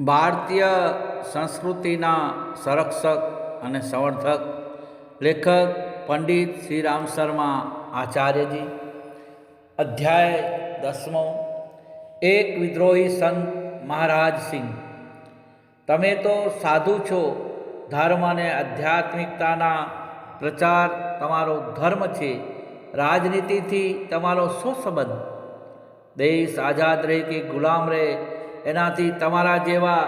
ભારતીય સંસ્કૃતિના સંરક્ષક અને સંવર્ધક લેખક પંડિત શ્રી રામ શર્મા આચાર્યજી, અધ્યાય દસમો, એક વિદ્રોહી સંત મહારાજ સિંહ. તમે તો સાધુ છો, ધર્મ અને આધ્યાત્મિકતાના પ્રચાર તમારો ધર્મ છે, રાજનીતિથી તમારો શું સંબંધ? દેશ આઝાદ રહે કે ગુલામ રહે એનાથી તમારા જેવા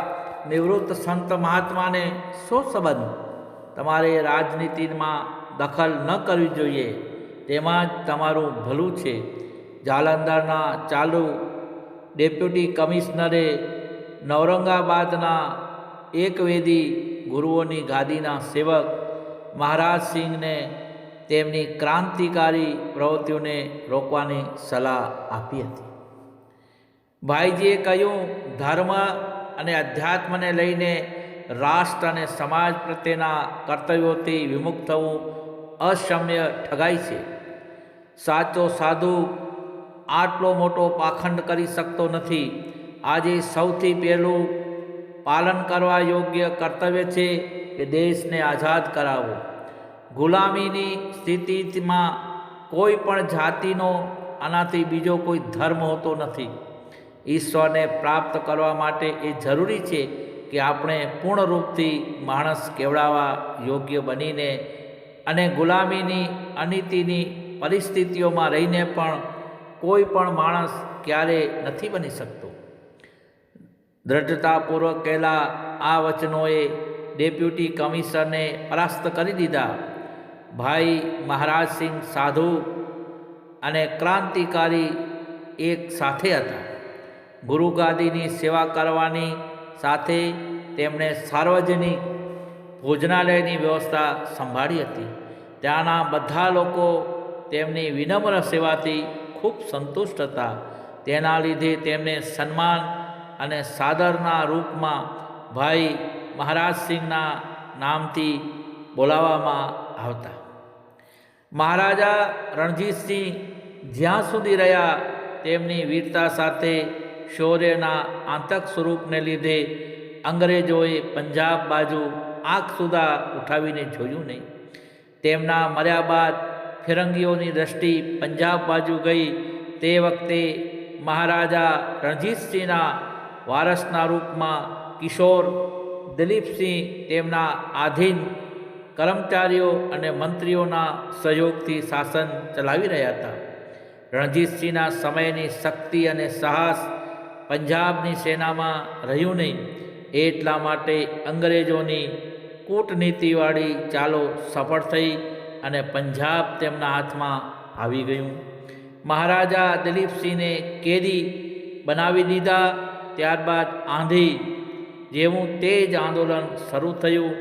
નિવૃત્ત સંત મહાત્માને શું સંબંધ? તમારે રાજનીતિમાં દખલ ન કરવી જોઈએ. તેમાં જ તમારું ભલું છે. જાલંધરના ચાલુ ડેપ્યુટી કમિશનરે નૌરંગાબાદના એકવેદી ગુરુઓની ગાદીના સેવક મહારાજ સિંહને તેમની ક્રાંતિકારી પ્રવૃત્તિઓને રોકવાની સલાહ આપી હતી. ભાઈજીએ કહ્યું ધર્મ અને અધ્યાત્મને લઈને રાષ્ટ્ર અને સમાજ પ્રત્યેના કર્તવ્યોથી વિમુખ થવું અસમ્ય ઠગાય છે. સાચો સાધુ આટલો મોટો પાખંડ કરી શકતો નથી. આજે સૌથી પહેલું પાલન કરવા યોગ્ય કર્તવ્ય છે કે દેશને આઝાદ કરાવવો. ગુલામીની સ્થિતિમાં કોઈ પણ જાતિનો, આનાથી બીજો કોઈ ધર્મ હોતો નથી. ઈશ્વરને પ્રાપ્ત કરવા માટે એ જરૂરી છે કે આપણે પૂર્ણરૂપથી માણસ કેવડાવવા યોગ્ય બનીને અને ગુલામીની, અનીતિની પરિસ્થિતિઓમાં રહીને પણ કોઈ પણ માણસ ક્યારે નથી બની શકતો. દ્રઢતાપૂર્વક કહેલા આ વચનોએ ડેપ્યુટી કમિશનરને પરાસ્ત કરી દીધા. ભાઈ મહારાજ સિંહ સાધુ અને ક્રાંતિકારી એક સાથે હતા. ગુરુ ગાદીની સેવા કરવાની સાથે તેમણે સાર્વજનિક ભોજનાલયની વ્યવસ્થા સંભાળી હતી. ત્યાંના બધા લોકો તેમની વિનમ્ર સેવાથી ખૂબ સંતુષ્ટ હતા. તેના લીધે તેમને સન્માન અને સાદરના રૂપમાં ભાઈ મહારાજસિંહના નામથી બોલાવવામાં આવતા. મહારાજા રણજીતસિંહ જ્યાં સુધી રહ્યા તેમની વીરતા સાથે શૌર્યના આંતક સ્વરૂપને લીધે અંગ્રેજોએ પંજાબ બાજુ આંખ સુધા ઉઠાવીને જોયું નહીં. તેમના મર્યા બાદ ફિરંગીઓની દ્રષ્ટિ પંજાબ બાજુ ગઈ. તે વખતે મહારાજા રણજીતસિંહના વારસના રૂપમાં કિશોર દિલીપસિંહ તેમના આધીન કર્મચારીઓ અને મંત્રીઓના સહયોગથી શાસન ચલાવી રહ્યા હતા. રણજીતસિંહના સમયની શક્તિ અને સાહસ પંજાબની સેનામાં રહ્યું નહીં, એટલા માટે અંગ્રેજોની કૂટનીતિવાળી ચાલો સફળ થઈ અને પંજાબ તેમના હાથમાં આવી ગયું. મહારાજા દિલીપસિંહને કેદી બનાવી દીધા, ત્યારબાદ આંધી જેવું તેજ આંદોલન શરૂ થયું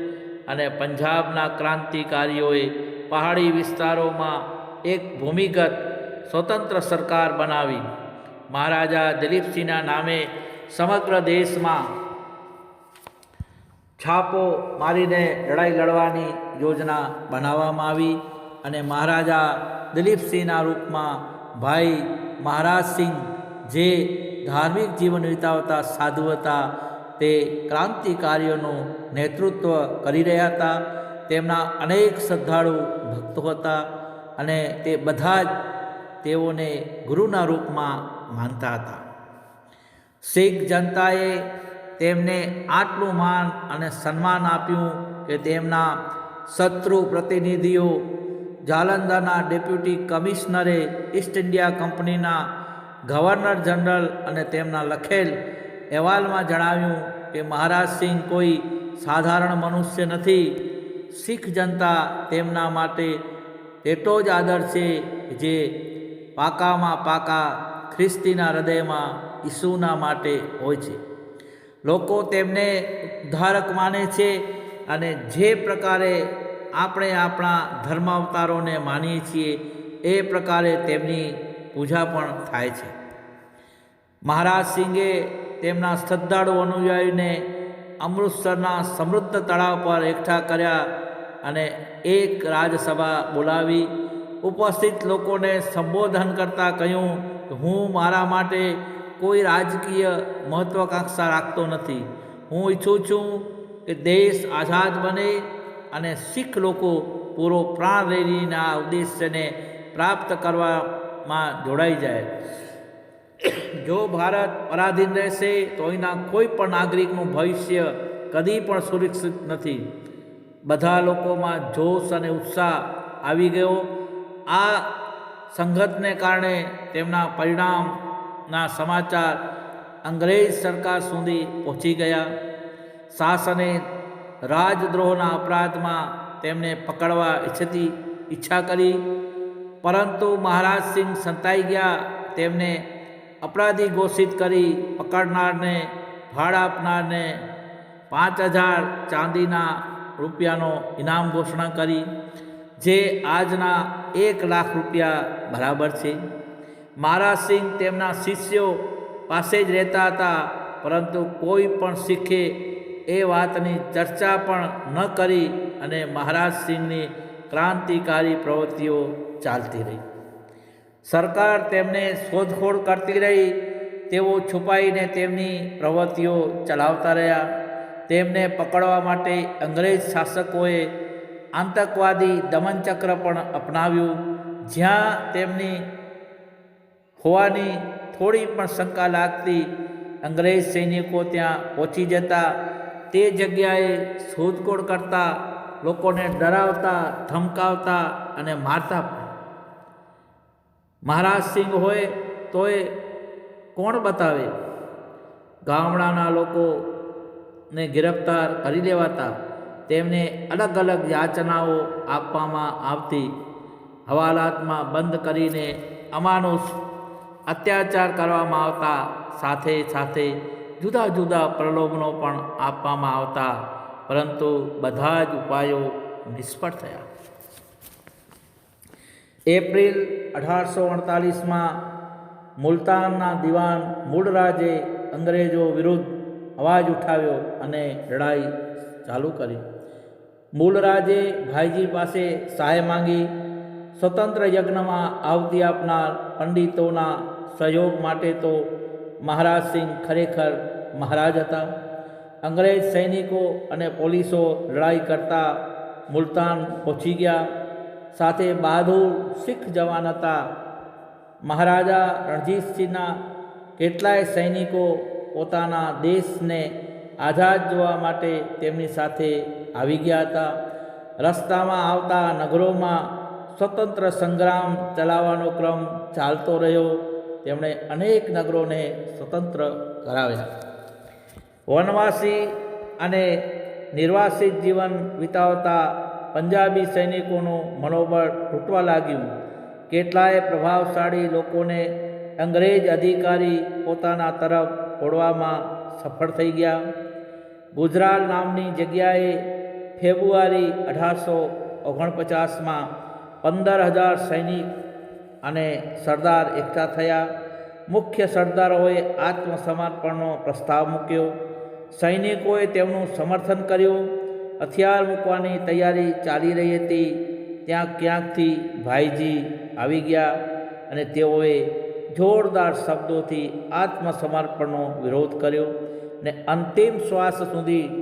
અને પંજાબના ક્રાંતિકારીઓએ પહાડી વિસ્તારોમાં એક ભૂમિગત સ્વતંત્ર સરકાર બનાવી. મહારાજા દિલીપસિંહના નામે સમગ્ર દેશમાં છાપો મારીને લડાઈ લડવાની યોજના બનાવવામાં આવી અને મહારાજા દિલીપસિંહના રૂપમાં ભાઈ મહારાજસિંહ જે ધાર્મિક જીવન વિતાવતા સાધુ હતા તે ક્રાંતિકારીઓનું નેતૃત્વ કરી રહ્યા હતા. તેમના અનેક શ્રદ્ધાળુ ભક્તો હતા અને તે બધા જ તેઓને ગુરુના રૂપમાં માનતા હતા. શીખ જનતાએ તેમને આટલું માન અને સન્માન આપ્યું કે તેમના શત્રુ પ્રતિનિધિઓ જાલંધરના ડેપ્યુટી કમિશનરે ઈસ્ટ ઇન્ડિયા કંપનીના ગવર્નર જનરલ અને તેમના લખેલ અહેવાલમાં જણાવ્યું કે મહારાજ સિંહ કોઈ સાધારણ મનુષ્ય નથી. શીખ જનતા તેમના માટે એટલો જ આદર છે જે પાકામાં પાકા ખ્રિસ્તીના હૃદયમાં ઈસુના માટે હોય છે. લોકો તેમને ઉદ્ધારક માને છે અને જે પ્રકારે આપણે આપણા ધર્માવતારોને માનીએ છીએ, એ પ્રકારે તેમની પૂજા પણ થાય છે. મહારાજ સિંહે તેમના શ્રદ્ધાળુ અનુયાયીને અમૃતસરના સમૃદ્ધ તળાવ પર એકઠા કર્યા અને એક રાજસભા બોલાવી. ઉપસ્થિત લોકોને સંબોધન કરતાં કહ્યું, હું મારા માટે કોઈ રાજકીય મહત્વાકાંક્ષા રાખતો નથી. હું ઈચ્છું છું કે દેશ આઝાદ બને અને શીખ લોકો પૂરો પ્રાણ રેડીને આ ઉદ્દેશ્યને પ્રાપ્ત કરવામાં જોડાઈ જાય. જો ભારત પરાધીન રહેશે તો અહીંના કોઈ પણ નાગરિકનું ભવિષ્ય કદી પણ સુરક્ષિત નથી. બધા લોકોમાં જોશ અને ઉત્સાહ આવી ગયો. આ સંઘર્ષને કારણે તેમના પરિણામના સમાચાર અંગ્રેજ સરકાર સુધી પહોંચી ગયા. શાસને રાજદ્રોહના અપરાધમાં તેમને પકડવા ઈચ્છતી ઈચ્છા કરી, પરંતુ મહારાજ સિંહ સંતાઈ ગયા. તેમને અપરાધી ઘોષિત કરી પકડનારને, ભાડ આપનારને પાંચ હજાર ચાંદીના રૂપિયાનો ઇનામ ઘોષણા કરી. જે આજના એક લાખ રૂપિયા બરાબર છે. મહારાજ સિંહ તેમના શિષ્યો પાસે જ રહેતા હતા, પરંતુ કોઈ પણ શીખે એ વાતની ચર્ચા પણ ન કરી અને મહારાજ સિંહની ક્રાંતિકારી પ્રવૃત્તિઓ ચાલતી રહી. સરકાર તેમને શોધખોળ કરતી રહી, તેઓ છુપાઈને તેમની પ્રવૃત્તિઓ ચલાવતા રહ્યા. તેમને પકડવા માટે અંગ્રેજ શાસકોએ આતંકવાદી દમનચક્ર પણ અપનાવ્યું. જ્યાં તેમની હોવાની થોડી પણ શંકા લાગતી અંગ્રેજ સૈનિકો ત્યાં પહોંચી જતા. તે જગ્યાએ શોધખોળ કરતા લોકોને ડરાવતા, ધમકાવતા અને મારતા પણ. મહારાજ સિંહ હોય તોય કોણ બતાવે? ગામડાના લોકોને ગિરફ્તાર કરી લેવાતા. તેમને અલગ અલગ યાચનાઓ આપવામાં આવતી. હવાલાતમાં બંધ કરીને અમાનુષ અત્યાચાર કરવામાં આવતા, સાથે સાથે જુદા જુદા પ્રલોભનો પણ આપવામાં આવતા. પરંતુ બધા જ ઉપાયો નિષ્ફળ થયા. એપ્રિલ અઢારસો અડતાલીસમાં મુલતાનના દિવાન મૂળરાજે અંગ્રેજો વિરુદ્ધ અવાજ ઉઠાવ્યો અને લડાઈ ચાલુ કરી. મૂળરાજે ભાઈજી પાસે સહાય માંગી, સ્વતંત્ર યજ્ઞમાં આવતી આપનાર પંડિતોના સહયોગ માટે તો મહારાજ સિંહ ખરેખર મહારાજ હતા. અંગ્રેજ સૈનિકો અને પોલીસો લડાઈ કરતા મુલતાન પહોંચી ગયા. સાથે બહાદુર શીખ જવાન હતા. મહારાજા રણજીતસિંહના કેટલાય સૈનિકો પોતાના દેશને આઝાદ જોવા માટે તેમની સાથે આવી ગયા હતા. રસ્તામાં આવતા નગરોમાં સ્વતંત્ર સંગ્રામ ચલાવવાનો ક્રમ ચાલતો રહ્યો. તેમણે અનેક નગરોને સ્વતંત્ર કરાવ્યા. વનવાસી અને નિર્વાસિત જીવન વિતાવતા પંજાબી સૈનિકોનું મનોબળ તૂટવા લાગ્યું. કેટલાય પ્રભાવશાળી લોકોને અંગ્રેજ અધિકારી પોતાના તરફ ઓળવામાં સફળ થઈ ગયા. ગુજરાલ નામની જગ્યાએ ફેબ્રુઆરી અઢારસો ઓગણપચાસમાં પંદર હજાર સૈનિક અને સરદાર એકઠા થયા. મુખ્ય સરદારોએ આત્મસમર્પણનો પ્રસ્તાવ મૂક્યો. સૈનિકોએ તેમનું સમર્થન કર્યું. હથિયાર મૂકવાની તૈયારી ચાલી રહી હતી. ત્યાં ક્યાંકથી ભાઈજી આવી ગયા અને તેઓએ જોરદાર શબ્દોથી આત્મસમર્પણનો વિરોધ કર્યો ને અંતિમ શ્વાસ સુધી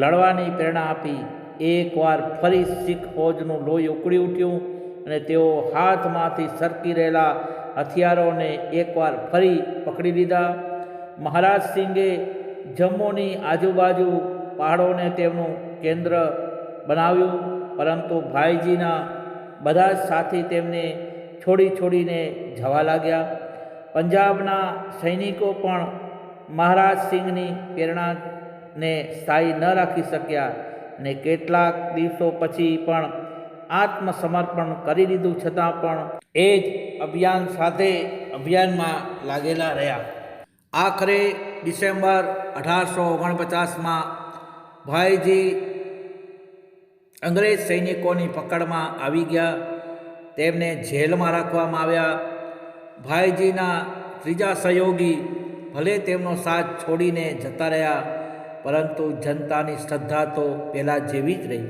લડવાની પ્રેરણા આપી. એકવાર ફરી શીખ ફોજનું લોહી ઉકળી ઉઠ્યું અને તેઓ હાથમાંથી સરકી રહેલા હથિયારોને એકવાર ફરી પકડી લીધા. મહારાજ સિંઘે જમ્મુની આજુબાજુ પહાડોને તેમનું કેન્દ્ર બનાવ્યું, પરંતુ ભાઈજીના બધા જ સાથી તેમને છોડી છોડીને જવા લાગ્યા. પંજાબના સૈનિકો પણ મહારાજ સિંહની પ્રેરણાને સ્થાયી ન રાખી શક્યા ને કેટલાક દિવસો પછી પણ આત્મસમર્પણ કરી દીધું છતાં પણ એ જ અભિયાન સાથે અભિયાનમાં લાગેલા રહ્યા. આખરે ડિસેમ્બર અઢારસો ઓગણપચાસમાં ભાઈજી અંગ્રેજ સૈનિકોની પકડમાં આવી ગયા. તેમને જેલમાં રાખવામાં આવ્યા. ભાઈજીના ત્રીજા સહયોગી ભલે તેમનો સાથ છોડીને જતા રહ્યા. પરંતુ જનતાની શ્રદ્ધા તો પહેલાં જેવી જ રહી.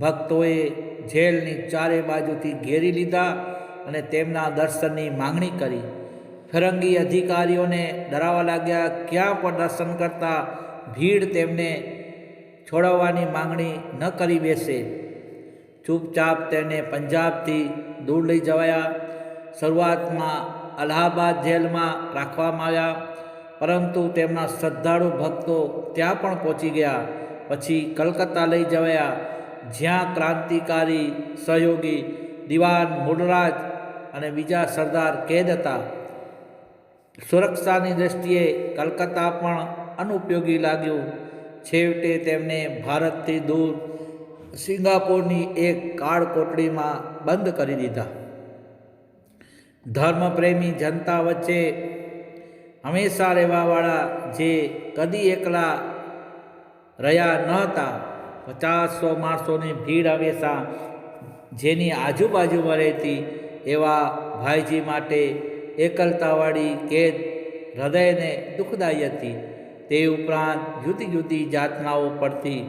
ભક્તોએ જેલની ચારે બાજુથી ઘેરી લીધા અને તેમના દર્શનની માંગણી કરી. ફિરંગી અધિકારીઓને ડરાવવા લાગ્યા, ક્યાં પણ દર્શન કરતા ભીડ તેમને છોડાવવાની માંગણી ન કરી બેસે. ચૂપચાપ તેને પંજાબથી દૂર લઈ જવાયા. શરૂઆતમાં અલ્હાબાદ જેલમાં રાખવામાં આવ્યા. પરંતુ તેમના શ્રદ્ધાળુ ભક્તો ત્યાં પણ પહોંચી ગયા. પછી કલકત્તા લઈ જવાયા. જ્યાં ક્રાંતિકારી સહયોગી દિવાન મૂળરાજ અને બીજા સરદાર કેદ હતા. સુરક્ષાની દૃષ્ટિએ કલકત્તા પણ અનુપયોગી લાગ્યું. છેવટે તેમને ભારતથી દૂર સિંગાપોરની એક કાળ કોટડીમાં બંધ કરી દીધા. ધર્મપ્રેમી જનતા વચ્ચે હંમેશા રહેવાવાળા જે કદી એકલા રહ્યા ન હતા પચાસસો માણસોની ભીડ હંમેશા જેની આજુબાજુમાં રહેતી એવા ભાઈજી માટે એકલતાવાળી કેદ હૃદયને દુઃખદાયી હતી. તે ઉપરાંત જુદી જુદી જાતનાઓ પડતી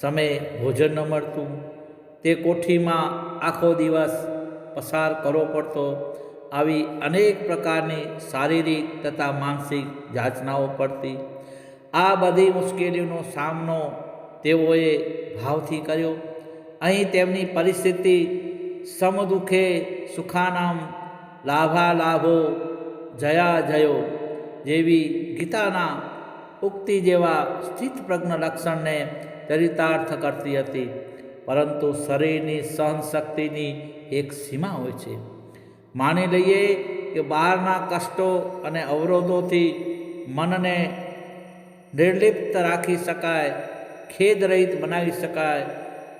સમય ભોજન ન મળતું. તે કોઠીમાં આખો દિવસ પસાર કરવો પડતો. આવી અનેક પ્રકારની શારીરિક તથા માનસિક યાચનાઓ પડતી. આ બધી મુશ્કેલીઓનો સામનો તેઓએ ભાવથી કર્યો. અહીં તેમની પરિસ્થિતિ સમદુખે સુખાનામ લાભા લાભો જયા જયો જેવી ગીતાના ઉક્તિ જેવા સ્થિતપ્રજ્ઞ લક્ષણને ચરિતાર્થ કરતી હતી. પરંતુ શરીરની સહનશક્તિની એક સીમા હોય છે. માની લઈએ કે બહારના કષ્ટો અને અવરોધોથી મનને નિર્લિપ્ત રાખી શકાય, ખેદ રહિત બનાવી શકાય,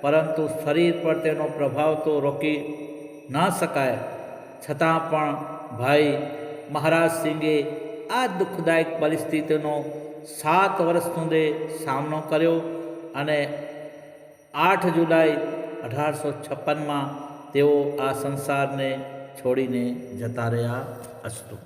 પરંતુ શરીર પર તેનો પ્રભાવ તો રોકી ન શકાય. છતાં પણ ભાઈ મહારાજ સિંઘે આ દુઃખદાયક પરિસ્થિતિનો સાત વર્ષ સુધી સામનો કર્યો અને આઠ જુલાઈ અઢારસો છપ્પનમાં તેઓ આ સંસારને છોડીને જતા રહ્યા અસ્તુ.